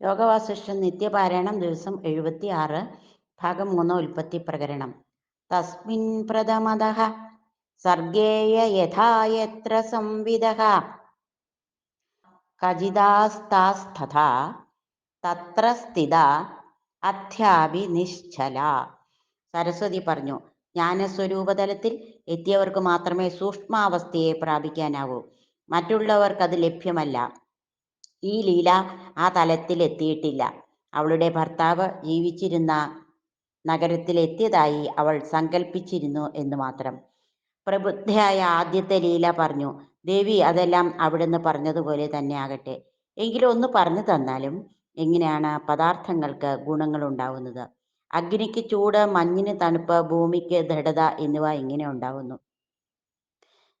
യോഗവാസിഷ്ഠൻ നിത്യപാരായണം ദിവസം എഴുപത്തി ആറ് ഭാഗം മൂന്ന് ഉൽപ്പത്തി പ്രകരണം. തസ്മിൻ പ്രഥമത സർഗേയ യഥായത്ര സംവിധ കചിതാസ്താസ്തഥാ തത്ര സ്ഥിത അധ്യാപി നിശ്ചല സരസ്വതി പറഞ്ഞു ജ്ഞാനസ്വരൂപതലത്തിൽ എത്തിയവർക്ക് മാത്രമേ സൂക്ഷ്മാവസ്ഥയെ പ്രാപിക്കാനാവൂ. മറ്റുള്ളവർക്കത് ലഭ്യമല്ല. ഈ ലീല ആ തലത്തിൽ എത്തിയിട്ടില്ല. അവളുടെ ഭർത്താവ് ജീവിച്ചിരുന്ന നഗരത്തിലെത്തിയതായി അവൾ സങ്കല്പിച്ചിരുന്നു എന്ന് മാത്രം. പ്രബുദ്ധയായ ആദ്യത്തെ ലീല പറഞ്ഞു ദേവി അതെല്ലാം അവിടുന്ന് പറഞ്ഞതുപോലെ തന്നെ ആകട്ടെ. എങ്കിലും ഒന്ന് പറഞ്ഞു തന്നാലും എങ്ങനെയാണ് പദാർത്ഥങ്ങൾക്ക് ഗുണങ്ങൾ ഉണ്ടാവുന്നത്? അഗ്നിക്ക് ചൂട് മഞ്ഞിന് തണുപ്പ് ഭൂമിക്ക് ദൃഢത എന്നിവ ഇങ്ങനെ ഉണ്ടാവുന്നു?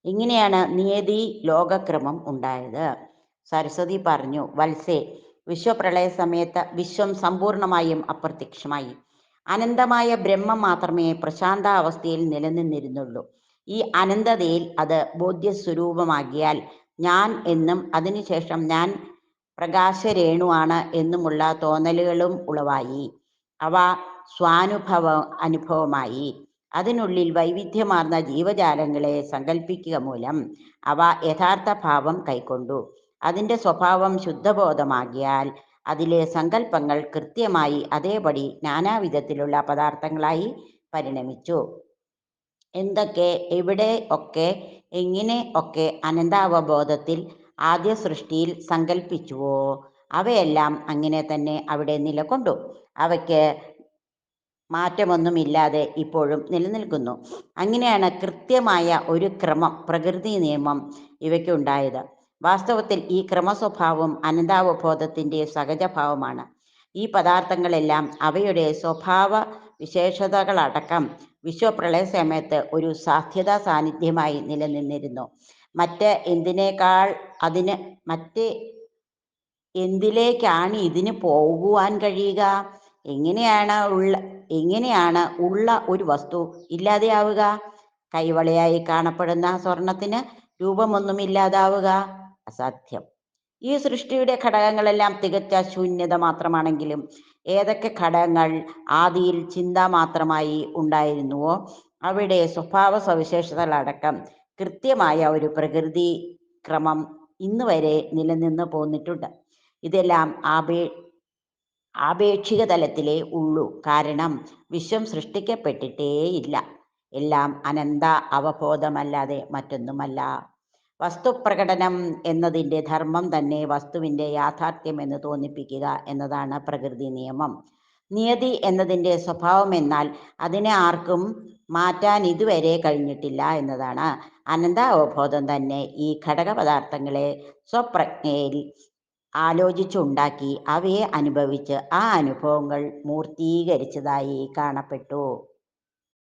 ഇങ്ങനെയാണ് നിയതി ലോകക്രമം ഉണ്ടായത്. സരസ്വതി പറഞ്ഞു വത്സേ വിശ്വപ്രളയ സമയത്ത് വിശ്വം സമ്പൂർണമായും അപ്രത്യക്ഷമായി. അനന്തമായ ബ്രഹ്മം മാത്രമേ പ്രശാന്താവസ്ഥയിൽ നിലനിന്നിരുന്നുള്ളൂ. ഈ അനന്തതയിൽ അത് ബോധ്യസ്വരൂപമാകിയാൽ ഞാൻ എന്നും അതിനുശേഷം ഞാൻ പ്രകാശരേണുവാണ് എന്നുമുള്ള തോന്നലുകളും ഉളവായി. അവ സ്വാനുഭവ അനുഭവമായി. അതിനുള്ളിൽ വൈവിധ്യമാർന്ന ജീവജാലങ്ങളെ സങ്കല്പിക്കുക മൂലം അവ യഥാർത്ഥ ഭാവം കൈക്കൊണ്ടു. അതിന്റെ സ്വഭാവം ശുദ്ധബോധമാകിയാൽ അതിലെ സങ്കല്പങ്ങൾ കൃത്യമായി അതേപടി നാനാവിധത്തിലുള്ള പദാർത്ഥങ്ങളായി പരിണമിച്ചു. എന്തൊക്കെ എവിടെ ഒക്കെ എങ്ങനെ ഒക്കെ അനന്താവബോധത്തിൽ ആദ്യ സൃഷ്ടിയിൽ സങ്കല്പിച്ചുവോ അവയെല്ലാം അങ്ങനെ തന്നെ അവിടെ നിലകൊണ്ടു. അവയ്ക്ക് മാറ്റമൊന്നുമില്ലാതെ ഇപ്പോഴും നിലനിൽക്കുന്നു. അങ്ങനെയാണ് കൃത്യമായ ഒരു ക്രമം പ്രകൃതി നിയമം ഇവയ്ക്കുണ്ടായത്. വാസ്തവത്തിൽ ഈ ക്രമസ്വഭാവം അനന്താവബോധത്തിന്റെ സഹജഭാവമാണ്. ഈ പദാർത്ഥങ്ങളെല്ലാം അവയുടെ സ്വഭാവ വിശേഷതകളടക്കം വിശ്വപ്രളയ സമയത്ത് ഒരു സാധ്യതാ സാന്നിധ്യമായി നിലനിന്നിരുന്നു. മറ്റ് എന്തിനേക്കാൾ അതിന് മറ്റ് എന്തിലേക്കാണ് ഇതിന് പോകുവാൻ കഴിയുക? എങ്ങനെയാണ് ഉള്ള എങ്ങനെയാണ് ഉള്ള ഒരു വസ്തു ഇല്ലാതെയാവുക? കൈവളയായി കാണപ്പെടുന്ന സ്വർണത്തിന് രൂപമൊന്നുമില്ലാതാവുക അസാധ്യം. ഈ സൃഷ്ടിയുടെ ഘടകങ്ങളെല്ലാം തികച്ച ശൂന്യത മാത്രമാണെങ്കിലും ഏതൊക്കെ ഘടകങ്ങൾ ആദിയിൽ ചിന്ത മാത്രമായി ഉണ്ടായിരുന്നുവോ അവിടെ സ്വഭാവ സവിശേഷതകളടക്കം കൃത്യമായ ഒരു പ്രകൃതി ക്രമം ഇന്ന് വരെ നിലനിന്ന് പോന്നിട്ടുണ്ട്. ഇതെല്ലാം ആപേ ആപേക്ഷിക തലത്തിലേ ഉള്ളൂ. കാരണം വിശ്വം സൃഷ്ടിക്കപ്പെട്ടിട്ടേയില്ല. എല്ലാം അനന്ത അവബോധമല്ലാതെ മറ്റൊന്നുമല്ല. വസ്തുപ്രകടനം എന്നതിന്റെ ധർമ്മം തന്നെ വസ്തുവിന്റെ യാഥാർത്ഥ്യം എന്ന് തോന്നിപ്പിക്കുക എന്നതാണ് പ്രകൃതി നിയമം. നിയതി എന്നതിന്റെ സ്വഭാവം എന്നാൽ അതിനെ ആർക്കും മാറ്റാൻ ഇതുവരെ കഴിഞ്ഞിട്ടില്ല എന്നതാണ്. അനന്ത അവബോധം തന്നെ ഈ ഘടകപദാർത്ഥങ്ങളെ സ്വപ്രജ്ഞയിൽ ആലോചിച്ചുണ്ടാക്കി അവയെ അനുഭവിച്ച് ആ അനുഭവങ്ങൾ മൂർത്തീകരിച്ചതായി കാണപ്പെട്ടു.